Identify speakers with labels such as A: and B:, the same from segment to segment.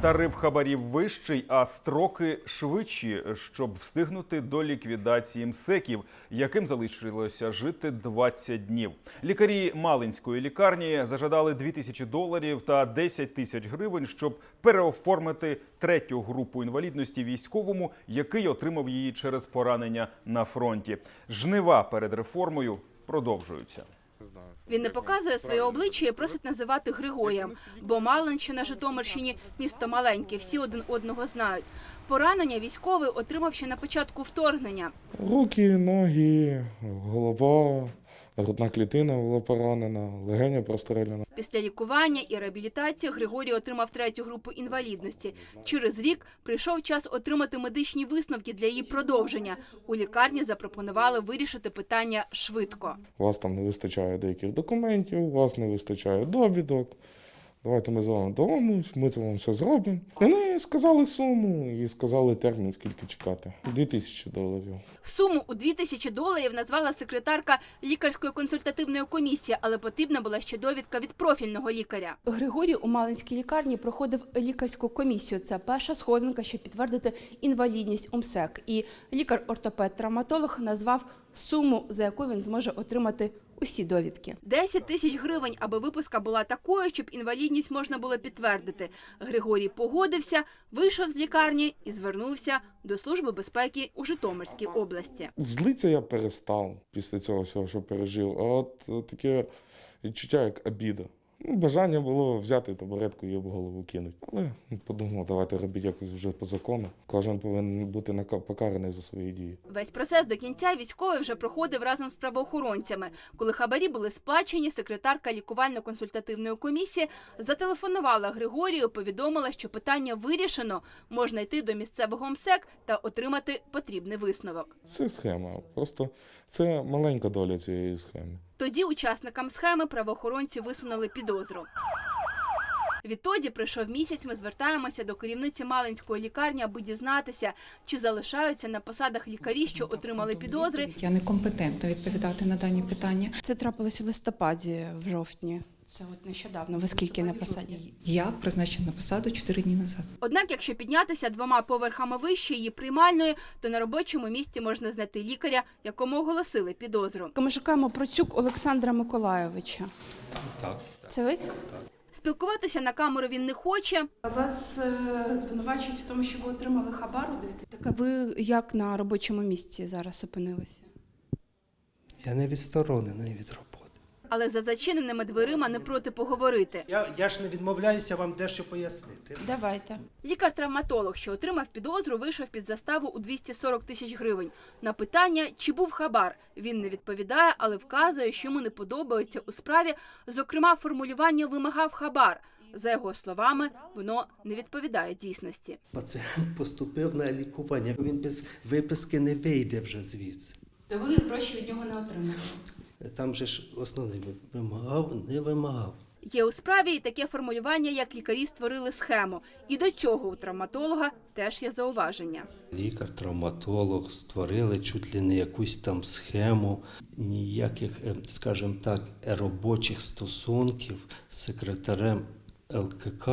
A: Тариф хабарів вищий, а строки швидші, щоб встигнути до ліквідації МСЕКів, яким залишилося жити 20 днів. Лікарі Малинської лікарні зажадали 2 тисячі доларів та 10 тисяч гривень, щоб переоформити третю групу інвалідності військовому, який отримав її через поранення на фронті. Жнива перед реформою продовжуються.
B: Він не показує своє обличчя і просить називати Григорієм, бо Малин, що на Житомирщині, місто маленьке, всі один одного знають. Поранення військовий отримав ще на початку вторгнення.
C: Руки, ноги, голова, грудна клітина була поранена, легеня простріляна.
B: Після лікування і реабілітації Григорій отримав третю групу інвалідності. Через рік прийшов час отримати медичні висновки для її продовження. У лікарні запропонували вирішити питання швидко.
C: У вас там не вистачає деяких документів, у вас не вистачає довідок. Давайте ми з вами домовимось, ми це вам все зробимо. Вони сказали суму і сказали термін, скільки чекати. Дві тисячі доларів.
B: Суму у 2000 доларів назвала секретарка лікарської консультативної комісії, але потрібна була ще довідка від профільного лікаря. Григорій у Малинській лікарні проходив лікарську комісію. Це перша сходинка, щоб підтвердити інвалідність УМСЕК. І лікар-ортопед-травматолог назвав суму, за яку він зможе отримати усі довідки. 10 тисяч гривень, аби виписка була такою, щоб інвалідність можна було підтвердити. Григорій погодився, вийшов з лікарні і звернувся до Служби безпеки у Житомирській області.
C: Злиться я перестав після цього всього, що пережив. А от е, таке відчуття, як обіда. Ну, бажання було взяти табуретку і в голову кинути. Але подумав, давайте робити якось вже по закону. Кожен повинен бути покараний за свої дії.
B: Весь процес до кінця військовий вже проходив разом з правоохоронцями. Коли хабарі були сплачені, секретарка лікувально-консультативної комісії зателефонувала Григорію, повідомила, що питання вирішено, можна йти до місцевого МСЕК та отримати потрібний висновок.
C: Це схема. Просто це маленька доля цієї схеми.
B: Тоді учасникам схеми правоохоронці висунули підозру. Відтоді пройшов місяць. Ми звертаємося до керівниці Малинської лікарні, аби дізнатися, чи залишаються на посадах лікарі, що отримали підозри,
D: Я некомпетентна відповідати на дані питання.
E: Це трапилося в листопаді, в жовтні. Це от нещодавно. Ви скільки на посаді?
D: Я призначена на посаду 4 дні назад.
B: Однак, якщо піднятися двома поверхами вище її приймальної, то на робочому місці можна знайти лікаря, якому оголосили підозру.
E: Ми шукаємо Процюк Олександра Миколайовича.
F: Так.
E: Це ви?
B: Спілкуватися на камеру він не хоче.
E: Вас е, звинувачують в тому, що ви отримали хабар? Так а ви як на робочому місці зараз опинилися?
F: Я не відсторонений від роботи.
B: Але за зачиненими дверима не проти поговорити.
F: Я, я ж не відмовляюся вам дещо пояснити.
E: Давайте.
B: Лікар-травматолог, що отримав підозру, вийшов під заставу у 240 тисяч гривень. На питання, чи був хабар, він не відповідає, але вказує, що йому не подобається у справі. Зокрема, формулювання вимагав хабар. За його словами, воно не відповідає дійсності.
F: Пацієнт поступив на лікування. Він без виписки не вийде вже звідси.
E: То ви гроші від нього не отримали.
F: Там же ж основний вимагав, не вимагав.
B: Є у справі і таке формулювання, як лікарі створили схему. І до цього у травматолога теж є зауваження.
F: Лікар, травматолог створили чуть ли не якусь там схему, ніяких, е, скажімо так, робочих стосунків з секретарем ЛКК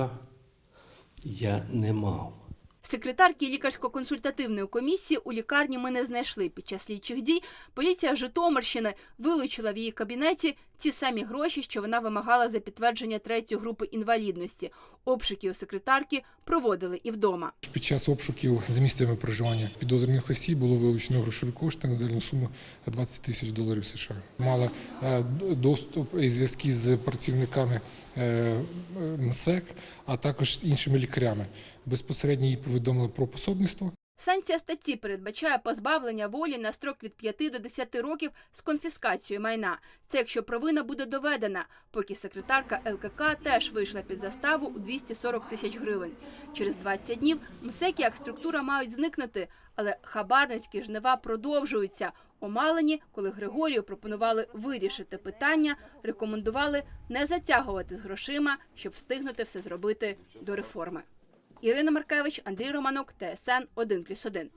F: я не мав.
B: Секретарки лікарсько-консультативної комісії у лікарні ми не знайшли. Під час слідчих дій поліція Житомирщини вилучила в її кабінеті ті самі гроші, що вона вимагала за підтвердження третьої групи інвалідності. Обшуки у секретарки проводили і вдома.
G: Під час обшуків за місцями проживання підозрюваних осіб було вилучено грошові кошти на загальну суму 20 тисяч доларів США. Мала е, доступ і зв'язки з працівниками е, МСЕК, а також з іншими лікарями. Безпосередньо їй повідомили про пособництво.
B: Санкція статті передбачає позбавлення волі на строк від 5 до 10 років з конфіскацією майна. Це якщо провина буде доведена, поки секретарка ЛКК теж вийшла під заставу у 240 тисяч гривень. Через 20 днів МСЕКи як структура мають зникнути, але хабарницькі жнива продовжуються. У Малині, коли Григорію пропонували вирішити питання, рекомендували не затягувати з грошима, щоб встигнути все зробити до реформи. Ірина Маркевич, Андрій Романок, ТСН 1+,1.